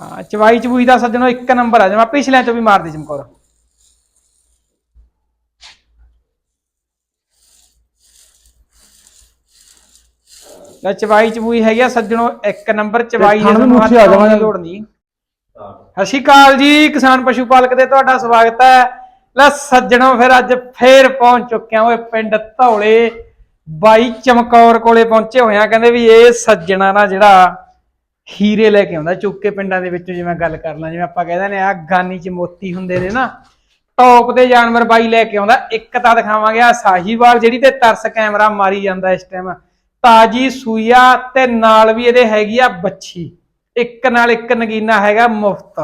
ਹਾਂ ਚਵਾਈ ਚਬੂਈ ਦਾ ਸੱਜਣੋ ਇੱਕ ਨੰਬਰ ਆ ਜਮਾ ਪਿਛਲਿਆਂ ਚੋਂ ਵੀ ਮਾਰਦੀ ਚਮਕੌਰ। ਲੈ ਚਵਾਈ ਚਬੂਈ ਹੈਗੀ ਆ ਸੱਜਣੋ ਇੱਕ ਨੰਬਰ ਚਵਾਈ ਮੁੱਠੀ ਆ ਹੱਥ ਲਾਉਣ ਦੀ। ਲੋੜ ਨਹੀਂ। ਸਤਿ ਸ਼੍ਰੀ ਅਕਾਲ ਜੀ ਕਿਸਾਨ ਪਸ਼ੂ ਪਾਲਕ ਤੇ ਤੁਹਾਡਾ ਸਵਾਗਤ ਹੈ। ਲੈ ਸੱਜਣੋ ਫਿਰ ਅੱਜ ਫੇਰ ਪਹੁੰਚ ਚੁੱਕੇ ਹਾਂ ਓਏ ਪਿੰਡ ਧੌਲੇ। ਬਾਈ ਚਮਕੌਰ ਕੋਲੇ ਪਹੁੰਚੇ ਹੋਏ ਆ ਕਹਿੰਦੇ ਵੀ ਇਹ ਸੱਜਣਾ ਨਾ ਜਿਹੜਾ ਹੀਰੇ ਲੈ ਕੇ ਆਉਂਦਾ, ਚੁੱਕ ਕੇ ਪਿੰਡਾਂ ਦੇ ਵਿੱਚੋਂ ਜਿਵੇਂ ਗੱਲ ਕਰ ਲਾਂ ਜਿਵੇਂ ਆਪਾਂ ਕਹਿੰਦੇ ਨੇ ਆ ਗਾਨੀ ਚ ਮੋਤੀ ਹੁੰਦੇ ਨੇ ਨਾ, ਟੌਪ ਦੇ ਜਾਨਵਰ ਬਾਈ ਲੈ ਕੇ ਆਉਂਦਾ, ਇੱਕ ਤਾਂ ਦਿਖਾਵਾਂਗੇ ਆ ਸਾਹੀਵਾਲ ਜਿਹੜੀ ਤੇ ਤਰਸ ਕੈਮਰਾ ਮਾਰੀ ਜਾਂਦਾ ਇਸ ਟਾਈਮ ਤਾਜੀ ਸੂਈਆ ਤੇ ਨਾਲ ਵੀ ਇਹਦੇ ਹੈਗੀ ਆ ਬੱਛੀ, ਇੱਕ ਨਾਲ ਇੱਕ ਨਗੀਨਾ ਹੈਗਾ ਮੁਫਤ,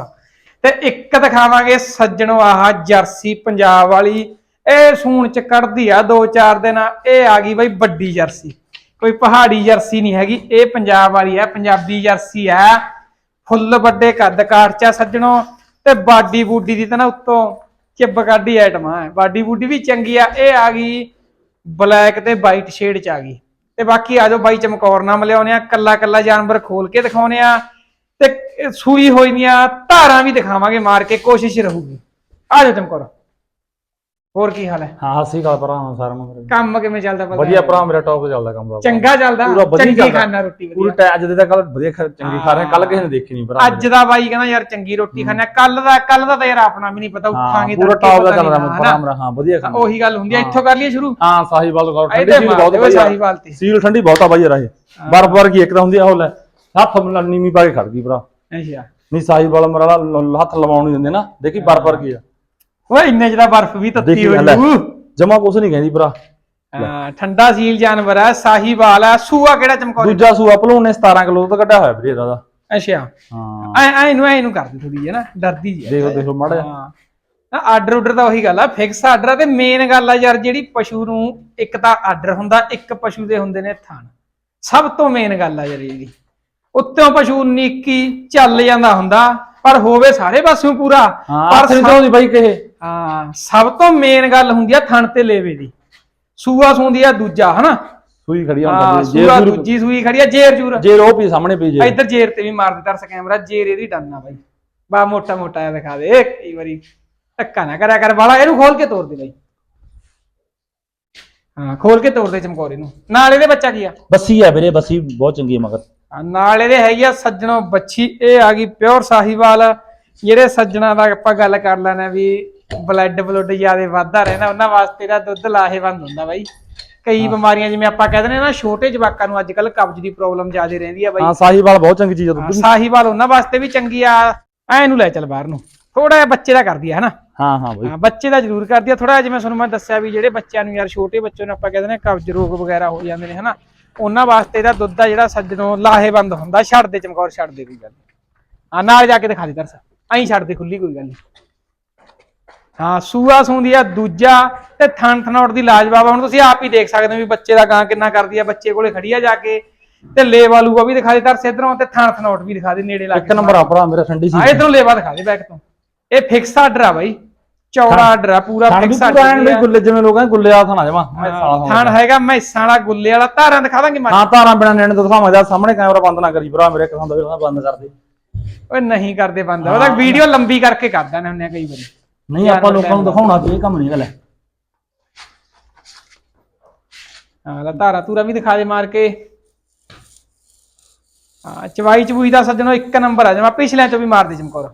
ਤੇ ਇੱਕ ਦਿਖਾਵਾਂਗੇ ਸੱਜਣੋ ਆਹ ਜਰਸੀ ਪੰਜਾਬ ਵਾਲੀ, ਇਹ ਸੂਣ ਚ ਕੱਢਦੀ ਆ ਦੋ ਚਾਰ ਦਿਨ, ਇਹ ਆ ਗਈ ਬਈ ਵੱਡੀ ਜਰਸੀ। ਕੋਈ ਪਹਾੜੀ ਜਰਸੀ ਨਹੀਂ ਹੈਗੀ, ਇਹ ਪੰਜਾਬ ਵਾਲੀ ਹੈ, ਪੰਜਾਬੀ ਜਰਸੀ ਹੈ। ਫੁੱਲ ਵੱਡੇ ਕੱਦ ਕਾਠ ਚ ਸੱਜਣੋ ਤੇ ਬਾਡੀ ਬੂਡੀ ਦੀ ਤਾਂ ਨਾ ਉੱਤੋਂ ਚਿੱਬ ਕਾਢੀ ਆਈਟਮਾਂ ਆ। ਬਾਡੀ ਬੂਡੀ ਵੀ ਚੰਗੀ ਆ, ਇਹ ਆ ਗਈ ਬਲੈਕ ਤੇ ਵਾਈਟ ਸ਼ੇਡ ਚ ਆ ਗਈ। ਤੇ ਬਾਕੀ ਆ ਜਾਓ ਬਾਈ ਚਮਕੌਰ ਨਾਮ ਲਿਆਉਨੇ ਆ ਕੱਲਾ ਕੱਲਾ ਜਾਨਵਰ ਖੋਲ ਕੇ ਦਿਖਾਉਨੇ ਆ ਤੇ ਸੂਈ ਹੋਈ ਦੀਆਂ ਧਾਰਾਂ ਵੀ ਦਿਖਾਵਾਂਗੇ ਮਾਰ ਕੇ, ਕੋਸ਼ਿਸ਼ ਰਹੂਗੀ। ਆ ਜਾਓ ਚਮਕੌਰ। ਹੋਰ ਕੀ ਹਾਲ ਹੈ? ਹਾਂ ਅਸੀਂ ਗੱਲ ਭਰਾ ਹਾਂ ਸਾਰਿਆਂ ਨੂੰ ਮੇਰੇ। ਕੰਮ ਕਿਵੇਂ ਚੱਲਦਾ ਪਤਾ ਵਧੀਆ ਭਰਾ ਮੇਰਾ ਟੌਪ ਤੇ ਚੱਲਦਾ ਕੰਮ ਦਾ ਚੰਗਾ ਚੱਲਦਾ? ਪੂਰਾ ਵਧੀਆ ਚੰਗੀ ਚੱਲਦਾ। ਖਾਣਾ ਰੋਟੀ ਪੂਰੀ ਵਧੀਆ ਟੈ ਅੱਜ ਦੇ ਤਾਂ ਕੱਲ ਵਧੀਆ ਖਾ- ਚੰਗੀ ਖਾ ਰਹੇ ਕੱਲ ਕਿਸੇ ਨੇ ਦੇਖੀ ਨਹੀਂ ਭਰਾ ਅੱਜ ਦਾ ਬਾਈ ਕਹਿੰਦਾ ਯਾਰ ਚੰਗੀ ਰੋਟੀ ਖਾਣਾ ਕੱਲ ਦਾ ਕੱਲ ਦਾ ਤਾਂ ਯਾਰ ਆਪਣਾ ਵੀ ਨਹੀਂ ਪਤਾ ਹਾਂ ਉੱਠਾਂਗੇ ਪੂਰਾ ਤੜਕੇ ਟੌਪ ਦਾ ਪਤਾ ਚੱਲਦਾ ਨਹੀਂ, ਭਰਾ? ਮੇਰਾ ਹਾਂ ਵਧੀਆ ਖਾਣਾ ਉਹੀ ਗੱਲ ਹੁੰਦੀ ਹਾਂ। ਇੱਥੋਂ ਕਰ ਲਈਏ ਸ਼ੁਰੂ। ਹਾਂ ਸਾਹੀਵਾਲ ਦਾ ਠੰਡੀ ਇਹਦੇ ਸੀਲ ਬਹੁਤ ਮਾਰ ਵਧੀਆ। ਸਾਹੀਵਾਲ ਤੇ। ਸੀਲ ਠੰਡੀ ਬਹੁਤ ਆ ਬਾਈ ਰਹੇ ਬਰਫ ਵਰਗੀ ਇੱਕ ਤਾਂ ਹੁੰਦੀ ਆ ਉਹ ਲੈ ਹੱਥ ਨੀਵੀਂ ਪਾ ਕੇ ਖੜ ਗਈ ਭਰਾ। ਅੱਛਾ। ਨਹੀਂ ਸਾਹੀਵਾਲ ਮੇਰਾ ਲ- ਹੱਥ ਲਵਾਉਣ ਨਹੀਂ ਦਿੰਦੇ ਨਾ। ਦੇਖੀ ਬਰਫ ਵਰਗੀ ਆ। ਓਏ ਇੰਨੇ ਜਿਹੜਾ ਬਰਫ਼ ਵੀ ਤੱਤੀ ਹੋ ਜੂ ਜਮਾ ਕੁਛ ਨਹੀਂ ਕਹਿੰਦੀ ਭਰਾ। ਹਾਂ ਠੰਡਾ ਸੀਲ ਜਾਨਵਰ ਆ ਸਾਹੀਵਾਲ ਆ ਸੂਆ ਕਿਹੜਾ ਚਮਕੌਰ? ਦੂਜਾ ਸੂਆ ਭਲੂਣ ਨੇ 17 ਕਿਲੋ ਤੋਂ ਕੱਢਿਆ ਹੋਇਆ ਵੀਰੇ ਇਹਦਾ ਦਾ। ਅੱਛਾ। ਹਾਂ। ਐ ਐ ਐ ਇਹਨੂੰ ਕਰਦੀ ਥੋੜੀ ਜਿਹੀ ਨਾ? ਡਰਦੀ ਜੀ। ਦੇਖੋ ਦੇਖੋ ਮਾੜਾ ਹਾਂ। ਨਾ ਆਰਡਰ ਆਰਡਰ ਤਾਂ ਉਹੀ ਗੱਲ ਆ ਫਿਕਸ ਆਰਡਰ ਆ ਤੇ ਮੇਨ ਗੱਲ ਆ ਯਾਰ ਜਿਹੜੀ ਪਸ਼ੂ ਨੂੰ ਇੱਕ ਤਾਂ ਆਰਡਰ ਹੁੰਦਾ ਇੱਕ ਪਸ਼ੂ ਦੇ ਹੁੰਦੇ ਨੇ ਥਣ ਸਭ ਤੋਂ ਮੇਨ ਗੱਲ ਆ ਯਾਰ ਇਹਦੀ। ਉੱਤੋਂ ਪਸ਼ੂ ਨੀਕੀ ਚੱਲ ਜਾਂਦਾ ਹੁੰਦਾ ਪਰ ਹੋਵੇ ਸਾਰੇ ਪਾਸਿਓਂ ਪੂਰਾ। ਹਾਂ ਪਰ ਚਾਉਂਦੀ ਬਾਈ ਕਿਹੇ। ਹਾਂ ਸਭ ਤੋਂ ਮੇਨ ਗੱਲ ਹੁੰਦੀ ਆ ਥਣ ਤੇ ਲੇਵੇ ਦੀ। ਸੂਆ ਸੁੰਦੀ ਆ ਦੂਜਾ ਹਨਾ? ਸੂਈ ਖੜੀ ਹਾਂ ਹੁੰਦਾ ਜੇ ਸੂਆ ਦੂਜੀ ਸੂਈ ਖੜੀ ਆ ਜੇਰ ਜੂਰ। ਜੇ ਰੋ ਪੀ ਸਾਹਮਣੇ ਪੀ ਜੇ ਇੱਧਰ ਜੇਰ ਤੇ ਵੀ ਮਾਰ ਦੇ ਤਰਸ ਕੈਮਰਾ ਜੇਰ ਇਹਦੀ ਡੰਨਾ ਬਾਈ। ਬਾ ਮੋਟਾ ਮੋਟਾ ਜਿਹਾ ਦਿਖਾ ਦੇ ਕਈ ਵਾਰੀ। ਧੱਕਾ ਨਾ ਕਰਿਆ ਕਰ ਵਾਲਾ ਇਹਨੂੰ ਖੋਲ ਕੇ ਤੋੜ ਦੇ ਬਾਈ। ਹਾਂ ਖੋਲ ਕੇ ਤੋੜ ਦੇ ਚਮਕੌਰੇ ਨੂੰ ਨਾਲ ਇਹਦੇ ਬੱਚਾ ਕੀ ਆ? ਬੱਸੀ ਆ ਵੀਰੇ ਬੱਸੀ ਬਹੁਤ ਚੰਗੀ ਹੈ ਮਗਰ। ਹਾਂ, ਨਾਲ ਇਹਦੇ ਹੈਗੀ ਆ ਸੱਜਣੋ ਬੱਚੀ ਇਹ ਆ ਗਈ ਪਿਓਰ ਸਾਹੀਵਾਲ। ਜਿਹੜੇ ਸੱਜਣਾ ਦਾ ਆਪਾਂ ਗੱਲ ਕਰ ਲੈਣਾ ਵੀ ਬਲੱਡ ਬਲੱਡ ਜ਼ਿਆਦਾ ਵੱਧਦਾ ਰਹਿੰਦਾ ਉਹਨਾਂ ਵਾਸਤੇ ਦਾ ਦੁੱਧ ਲਾਹੇਵੰਦ ਹੁੰਦਾ ਬਾਈ। ਕਈ ਬਿਮਾਰੀਆਂ ਜਿਵੇਂ ਆਪਾਂ ਕਹਿੰਦੇ ਨੇ ਨਾ ਛੋਟੇ ਜਵਾਕਾਂ ਨੂੰ ਅੱਜ ਕੱਲ ਕਬਜ਼ ਦੀ ਪ੍ਰੋਬਲਮ ਜ਼ਿਆਦਾ ਰਹਿੰਦੀ ਆ ਬਾਈ। ਹਾਂ ਸਾਹੀਵਾਲ ਬਹੁਤ ਚੰਗੀ ਚੀਜ਼ ਆ ਦੁੱਧ ਦੀ। ਸਾਹੀਵਾਲ ਉਹਨਾਂ ਵਾਸਤੇ ਵੀ ਚੰਗੀ ਆ ਐ ਲੈ ਚੱਲ ਬਾਹਰ ਨੂੰ। ਥੋੜਾ ਜਿਹਾ ਬੱਚੇ ਦਾ ਕਰਦੀ ਆ ਹਨਾ? ਹਾਂ ਹਾਂ ਬਾਈ। ਹਾਂ ਬੱਚੇ ਦਾ ਜ਼ਰੂਰ ਕਰਦੀ ਆ। ਥੋੜਾ ਜਿਵੇਂ ਤੁਹਾਨੂੰ ਮੈਂ ਦੱਸਿਆ ਵੀ ਜਿਹੜੇ ਬੱਚਿਆਂ ਨੂੰ ਯਾਰ ਛੋਟੇ ਬੱਚੇ ਨੂੰ ਆਪਾਂ ਕਹਿੰਦੇ ਨੇ ਕਬਜ਼ ਰੋਗ ਵਗੈਰਾ ਹੋ ਜਾਂਦੇ ਨੇ ਹਨਾ? ਉਹਨਾਂ ਵਾਸਤੇ ਇਹਦਾ ਦੁੱਧ ਆ ਜਿਹੜਾ ਸੱਜਣੋਂ ਲਾਹੇਵੰਦ ਹੁੰਦਾ। ਛੱਡ ਦੇ ਚਮਕੌਰ ਛੱਡ ਦੇ ਕੋਈ ਗੱਲ। ਹਾਂ ਨਾਲ ਜਾ ਕੇ ਦਿਖਾ ਦੇ ਦਰਸ ਐਂ ਛੱਡ ਦੇ ਖੁੱਲੀ ਕੋਈ ਗੱਲ ਨਹੀਂ ਹਾਂ ਸੂਆ ਸੂੰਦੀ ਆ ਦੂਜਾ ਤੇ ਥਣ ਥਣੌੜ ਦੀ ਲਾਜਵਾਬ ਆ। ਹੁਣ ਤੁਸੀਂ ਆਪ ਹੀ ਦੇਖ ਸਕਦੇ ਹੋ ਵੀ ਬੱਚੇ ਦਾ ਗਾਂ ਕਿੰਨਾ ਕਰਦੀ ਆ ਬੱਚੇ ਕੋਲੇ ਖੜੀ ਆ ਜਾ ਕੇ ਤੇ ਲੇਵਾ ਲੂਆ ਵੀ ਦਿਖਾ ਦੇ ਦਰਸ ਇਧਰੋਂ ਤੇ ਥਣ ਥਣੌੜ ਵੀ ਦਿਖਾ ਦੇ ਨੇੜੇ ਲਾ ਇੱਕ ਕੇ ਨੰਬਰ ਆ ਭਰਾ ਮੇਰਾ ਠੰਡੀ ਸੀ ਹਾਂ ਇਧਰੋਂ ਲੇਵਾ ਦਿਖਾ ਦੇ ਬੈਕ ਤੋਂ। ਇਹ ਫਿਕਸ ਆਰਡਰ ਆ ਬਾਈ ਚੌੜਾ ਆਰਡਰ ਆ ਪੂਰਾ ਵੀ ਫਿਕਸ ਆਰਡਰ ਬਈ ਗੁੱਲੇ ਜਿਵੇਂ ਲੋਕਾਂ ਗੁੱਲੇ ਆ ਥਣਾ ਜਮਾ ਮੈਂ ਥਣ ਹੈਗਾ ਮੈਸਾਂ ਵਾਲਾ ਗੁੱਲੇ ਵਾਲਾ ਧਾਰਾਂ ਦਿਖਾ ਦਾਂਗੇ ਮੱਝ ਹਾਂ ਤਾਰਾਂ ਬਿਨਾ ਨੈਣ ਤੋਂ ਦਿਖਾਵਾਂ ਜਾ ਸਾਹਮਣੇ ਕੈਮਰਾ ਬੰਦ ਨਾ ਕਰੀ ਭਰਾ ਮੇਰੇ ਕਿਸਾਂ ਦਾ ਬੰਦ ਕਰ ਦੇ। ਓਏ ਨਹੀਂ ਕਰਦੇ ਬੰਦ ਉਹਦਾ ਵੀਡੀਓ ਲੰਬੀ ਕਰਕੇ ਕਰ ਦਿੰਦੇ ਹੁੰਦੇ ਆ ਕਈ ਵਾਰੀ। ਨਹੀਂ ਆਪਾਂ ਲੋਕਾਂ ਨੂੰ ਦਿਖਾਉਣਾ ਤੇ ਇਹ ਕੰਮ ਨਹੀਂ ਗੱਲ ਹੈ ਧਾਰਾ ਧੂਰਾ ਵੀ ਦਿਖਾ ਦੇ ਮਾਰ ਕੇ। ਹਾਂ ਚਵਾਈ ਚਬੂਈ ਦਾ ਸੱਜਣੋ ਇੱਕ ਨੰਬਰ ਆ ਜਮਾ ਪਿਛਲਿਆਂ ਚੋਂ ਵੀ ਮਾਰ ਦੇ ਚਮਕੌਰ।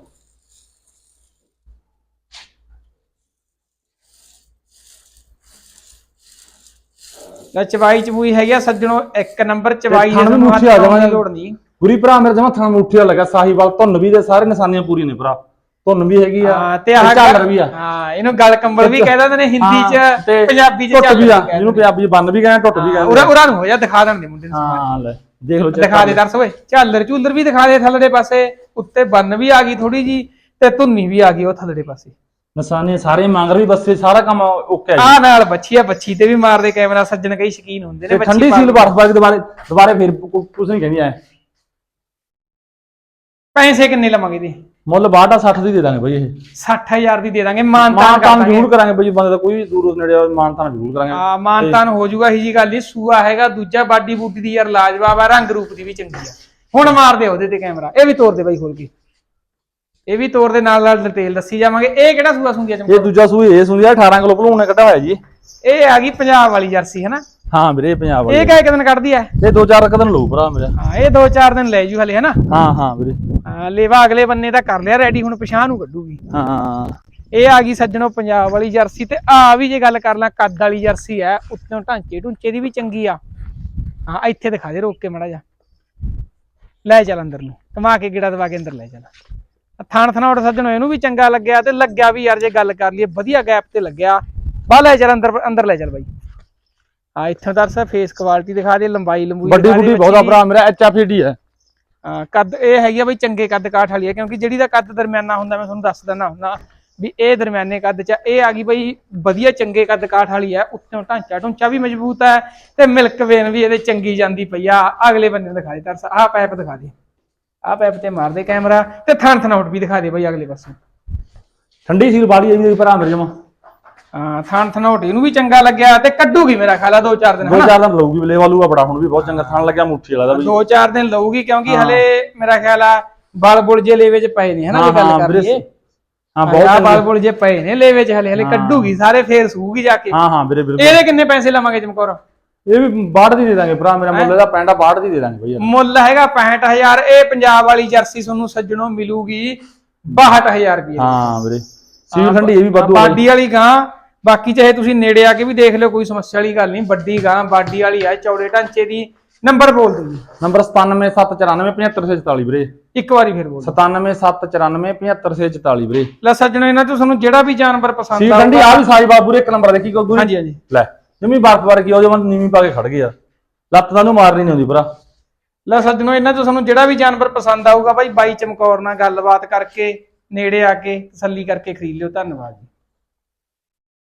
ਲੈ ਚਵਾਈ ਚਬੂਈ ਹੈਗੀ ਆ ਸੱਜਣੋ ਇੱਕ ਨੰਬਰ ਚਵਾਈ ਵੀ ਤੁਹਾਨੂੰ ਹੱਥ ਦੀ। ਲੋੜ ਨਹੀਂ। ਗੁਰੀ ਭਰਾ ਮੇਰੇ ਜਮਾ ਥਣ ਮੁੱਠੀਆ ਲੱਗਾ ਸਾਹੀਵਾਲ ਧੁੰਨ ਵੀ ਦੇ ਸਾਰੇ ਨਿਸ਼ਾਨੀਆਂ ਪੂਰੀਆਂ ਨੇ ਭਰਾ। ਧੁੰਨ ਵੀ ਹੈਗੀ ਆ ਹਾਂ ਤੇ ਆਹ ਝਾਲਰ ਵੀ ਆ। ਹਾਂ ਇਹਨੂੰ ਗਲ ਕੰਬਲ ਵੀ ਕਹਿ ਦਿੰਦੇ ਨੇ ਹਿੰਦੀ ਚ ਪੰਜਾਬੀ ਚ ਟੁੱਟ ਵੀ ਆ ਜਿਹਨੂੰ ਪੰਜਾਬੀ ਚ ਬੰਨ ਵੀ ਕਹਿੰਦੇ ਟੁੱਟ ਵੀ ਕਹਿੰਦੇ ਉਰਾ ਉਰਾ ਨੂੰ ਹੋ ਜਾ ਦਿਖਾ ਦੇਣ ਦੇ ਮੁੰਡੇ ਨੂੰ ਹਾਂ ਲੈ ਦੇਖ ਲਓ ਦਿਖਾ ਦੇ ਦਰਸ ਓਏ ਝਾਲਰ ਝੂਲਰ ਵੀ ਦਿਖਾ ਦੇ ਥੱਲੜੇ ਪਾਸੇ ਉੱਤੇ ਬੰਨ ਵੀ ਆ ਗਈ ਥੋੜੀ ਜੀ ਤੇ ਧੁੰਨੀ ਵੀ ਆ ਗਈ ਉਹ ਥੱਲੜੇ ਪਾਸੇ। ਨਿਸ਼ਾਨੇ ਸਾਰੇ ਮੰਗਰ ਵੀ ਬੱਸੇ ਸਾਰਾ ਕੰਮ ਓਕੇ ਆ ਆ ਨਾਲ ਬੱਚੀ ਆ ਬੱਚੀ ਤੇ ਵੀ ਮਾਰਦੇ ਕੈਮਰਾ ਸੱਜਣ ਕਈ ਸ਼ਕੀਨ ਹੁੰਦੇ ਨੇ ਬੱਚੀ ਠੰਡੀ ਸੀਲ ਬਰਫ ਬਾਗ ਦੁਬਾਰੇ ਦੁਬਾਰੇ ਫਿਰ ਕੁਝ ਨਹੀਂ ਕਹਿੰਦੀ ਐ। ਪੈਸੇ ਕਿੰਨੇ ਲਵਾਂਗੇ ਦੀ ਮੁੱਲ 62 60 ਦੀ ਦੇ ਦਾਂਗੇ ਬਈ ਇਹ। 60000 ਦੀ ਦੇ ਦਾਂਗੇ ਮਾਨਤਾਨ ਮਾਨਤਾਨ ਕਰ ਦਾਂਗੇ। ਜ਼ਰੂਰ ਕਰਾਂਗੇ ਬਈ ਬੰਦੇ ਦਾ ਕੋਈ ਵੀ ਦੂਰ ਨੇੜੇ ਮਾਨਤਾਨ ਜ਼ਰੂਰ ਕਰਾਂਗੇ। ਆ ਮਾਨਤਾਨ ਹੋ ਜਾਊਗਾ ਇਹ ਜੀ ਗੱਲ ਨਹੀਂ ਸੂਆ ਹੈਗਾ ਦੂਜਾ ਬਾਡੀ ਬੂਡੀ ਦੀ ਯਾਰ ਲਾਜਵਾਬ ਆ ਰੰਗ ਰੂਪ ਦੀ ਵੀ ਚੰਗੀ ਆ। ਹੁਣ ਮਾਰ ਦੇ ਉਹਦੇ ਤੇ ਕੈਮਰਾ ਇਹ ਵੀ ਤੋੜ ਦੇ ਬਾਈ ਖੋਲ ਕੇ। ਇਹ ਵੀ ਤੋਰ ਦੇ ਨਾਲ ਨਾਲ ਡਿਟੇਲ ਦੱਸੀ ਜਾਵਾਂਗੇ। ਇਹ ਕਿਹੜਾ ਸੂਆ ਸੁੰਦੀ ਆ ਇਹ ਦੂਜਾ ਸੂਈ ਇਹ ਆ 18 ਕਿਲੋ ਭਲੂਣ ਨੇ ਕੱਢਿਆ ਹੋਇਆ ਜੀ। ਇਹ ਆ ਗਈ ਪੰਜਾਬ ਵਾਲੀ ਜਰਸੀ ਹੈ ਨਾ ਹਾਂ ਵੀਰੇ ਪੰਜਾਬ ਇਹ ਵਾਲੀ ਕਿਹ ਦਿਨ ਕੱਢਦੀ ਆ ਇਹ ਦੋ ਚਾਰ ਕਦਨ ਲਊ ਭਰਾ ਮੇਰਾ। ਹਾਂ ਇਹ 2-4 ਦਿਨ ਲੈ ਜੂ ਹਲੇ ਹੈ ਨਾ ਹਾਂ ਹਾਂ ਵੀਰੇ। ਹਾਂ ਲੇਵਾ ਅਗਲੇ ਬੰਨੇ ਤਾਂ ਕਰ ਲਿਆ ਰੈਡੀ ਹੁਣ ਪਛਾਣ ਨੂੰ ਕੱਢੂਗੀ। ਹਾਂ ਇਹ ਆ ਗਈ ਸੱਜਣੋ ਪੰਜਾਬ ਵਾਲੀ ਜਰਸੀ ਤੇ ਆ ਵੀ ਜੇ ਗੱਲ ਕਰ ਲਾਂ ਕੱਦ ਵਾਲੀ ਜਰਸੀ ਹੈ ਉੱਤੋਂ ਢਾਂਚੇ ਢੁੰਚੇ ਦੀ ਵੀ ਚੰਗੀ ਆ। ਹਾਂ ਇੱਥੇ ਦਿਖਾ ਦੇ ਰੋਕ ਕੇ ਮੜਾ ਜਾ ਲੈ ਚੱਲ ਅੰਦਰ ਨੂੰ ਕਮਾ ਕੇ ਗਿੜਾ ਦਵਾ ਕੇ ਅੰਦਰ ਲੈ ਚੱਲ। ਥਾਣ ਥਣਾਉਟ ਸੱਜਣੋ ਇਹਨੂੰ ਵੀ ਚੰਗਾ ਲੱਗਿਆ ਤੇ ਲੱਗਿਆ ਵੀ ਯਾਰ ਜੇ ਗੱਲ ਕਰ ਲਈਏ ਵਧੀਆ ਗੈਪ ਤੇ ਲੱਗਿਆ। ਬਾ ਲੈ ਚੱਲ ਅੰਦਰ ਅੰਦਰ ਲੈ ਚੱਲ ਬਾਈ। ਆ ਇੱਥੋਂ ਦਰਸ ਫੇਸ ਕੁਆਲਿਟੀ ਦਿਖਾ ਦੇ ਲੰਬਾਈ ਲੰਬੂਈ ਵੱਡੀ ਬੁੱਢੀ ਬਹੁਤ। ਭਰਾ ਮੇਰਾ ਐਚਐਫਡੀ ਹੈ ਹਾਂ ਕੱਦ ਇਹ ਹੈਗੀ ਆ ਬਈ ਚੰਗੇ ਕੱਦ ਕਾਠ ਵਾਲੀ ਆ ਕਿਉਂਕਿ ਜਿਹੜੀ ਦਾ ਕੱਦ ਦਰਮਿਆਨਾ ਹੁੰਦਾ ਮੈਂ ਤੁਹਾਨੂੰ ਦੱਸ ਦਿੰਦਾ ਹੁੰਦਾ ਵੀ ਇਹ ਦਰਮਿਆਨੇ ਕੱਦ ਚ। ਇਹ ਆ ਗਈ ਬਈ ਵਧੀਆ ਚੰਗੇ ਕੱਦ ਕਾਠ ਵਾਲੀ ਆ ਉੱਤੋਂ ਢਾਂਚਾ ਢੁੰਚਾ ਵੀ ਮਜ਼ਬੂਤ ਹੈ ਤੇ ਮਿਲਕ ਵੇਨ ਵੀ ਇਹਦੇ ਚੰਗੀ ਜਾਂਦੀ ਪਈ ਆ ਅਗਲੇ ਬੰਦੇ ਦਿਖਾ ਦੇ ਤਰਸ ਆਹ ਪੈਪ ਦਿਖਾ ਦੇ ਆਹ ਪੈਪ ਤੇ ਮਾਰ ਦੇ ਕੈਮਰਾ ਤੇ ਥਣ ਥਣਾਉਟ ਵੀ ਦਿਖਾ ਦੇ ਬਈ ਅਗਲੇ ਪਾਸੇ ਠੰਡੀ ਸੀਲ ਬਾੜੀ ਆਈ ਭਰਾ ਮੇਰੇ ਜਮਾ ਹਾਂ ਥਣ ਥਣਾਉਟ ਇਹਨੂੰ ਵੀ ਚੰਗਾ ਲੱਗਿਆ ਤੇ ਕੱਢੂਗੀ ਮੇਰਾ ਖਾਲਾ ਦੋ ਚਾਰ ਦਿਨ ਦੋ ਹਨਾ? ਚਾਰ ਦਿਨ ਲਊਗੀ ਬਲੇ ਵਾਲੂਆ ਬੜਾ ਹੁਣ ਵੀ ਬਹੁਤ ਚੰਗਾ ਥਣ ਲੱਗਿਆ ਮੁੱਠੀ ਵਾਲਾ ਦਾ ਵੀ। ਦੋ ਚਾਰ ਦਿਨ ਲਊਗੀ ਕਿਉਂਕਿ। ਹਲੇ ਮੇਰਾ ਖਿਆਲ ਆ ਬਲ ਬੁਲ ਜੇ ਲੇਵੇ ਚ ਪਏ ਨੇ ਹਨਾ ਜੇ ਹਾਂ, ਗੱਲ ਹਾਂ, ਕਰ ਵੀਰੇ। ਲਈਏ। ਹਾਂ ਬਹੁਤ ਬਹੁਤ ਬਲ ਜੇ ਪਏ ਨੇ ਲੇਵੇ ਚ ਹਲੇ ਹਲੇ ਹਾਂ। ਕੱਢੂਗੀ ਸਾਰੇ ਫੇਰ ਸੂਗੀ ਜਾ ਕੇ। ਹਾਂ ਹਾਂ ਵੀਰੇ ਬਿਲਕੁਲ। ਇਹਦੇ ਕਿੰਨੇ ਪੈਸੇ ਲਵਾਂਗੇ ਚਮਕੌਰ? ਇਹ ਵੀ ਬਾੜ ਦੀ ਦੇ ਦਾਂਗੇ ਭਰਾ ਮੇਰਾ ਮੁੱਲ ਦਾ ਪੈਂਡਾ ਬਾੜ ਦੀ ਦੇ ਦਾਂਗੇ ਭਈਆ ਮੁੱਲ ਹੈਗਾ 65000 ਇਹ ਪੰਜਾਬ ਵਾਲੀ ਜਰਸੀ ਤੁਹਾਨੂੰ ਸੱਜਣੋਂ ਮਿਲੂਗੀ 62000 ਰੁਪਏ ਹਾਂ ਵੀਰੇ। ਸੀਲ ਠੰਡੀ ਇਹ ਵੀ ਵਾਧੂ ਆ ਬਾਡੀ ਵਾਲੀ ਗਾਂ ਬਾਕੀ ਚਾਹੇ ਤੁਸੀਂ ਨੇੜੇ ਆ ਕੇ ਵੀ ਦੇਖ ਲਿਓ ਕੋਈ ਸਮੱਸਿਆ ਵਾਲੀ ਗੱਲ ਨਹੀਂ। ਵੱਡੀ ਗਾਂ ਬਾਡੀ ਵਾਲੀ ਆ ਚੌੜੇ ਢਾਂਚੇ ਦੀ ਨੰਬਰ ਬੋਲ ਦਿਓ ਜੀ। ਨੰਬਰ 9779475744 ਵੀਰੇ। ਇੱਕ ਵਾਰੀ ਫਿਰ ਬੋਲ ਦਿਓ। 9779475744 ਵੀਰੇ। ਲੈ ਸੱਜਣੋ ਇਹਨਾਂ ਤੋਂ ਤੁਹਾਨੂੰ ਜਿਹੜਾ ਵੀ ਜਾਨਵਰ ਪਸੰਦ ਸੀਲ ਠੰਡੀ ਆ ਵੀ ਸਾਈ ਬਾਬੂ ਇੱਕ ਨੰਬਰ ਦੇਖੀ ਕੋ ਹਾਂਜੀ ਹਾਂਜੀ। ਲੈ ਜਮੀ ਬਰਫ ਵਰਗੀ ਉਹਦੇ ਮਨ ਨੀਵੀਂ ਪਾ ਕੇ ਖੜ ਗਿਆ ਲੱਤ ਤਾਂ ਨੂੰ ਮਾਰਨੀ ਨਹੀਂ ਆਉਂਦੀ ਭਰਾ। ਲੈ ਸੱਜਣੋ ਇਹਨਾਂ ਤੋਂ ਤੁਹਾਨੂੰ ਜਿਹੜਾ ਵੀ ਜਾਨਵਰ ਪਸੰਦ ਆਊਗਾ ਬਾਈ ਬਾਈ ਚਮਕੌਰ ਨਾਲ ਗੱਲਬਾਤ ਕਰਕੇ ਨੇੜੇ ਆ ਕੇ ਤਸੱਲੀ ਕਰਕੇ ਖਰੀਦ ਲਿਓ। ਧੰਨਵਾਦ ਜੀ।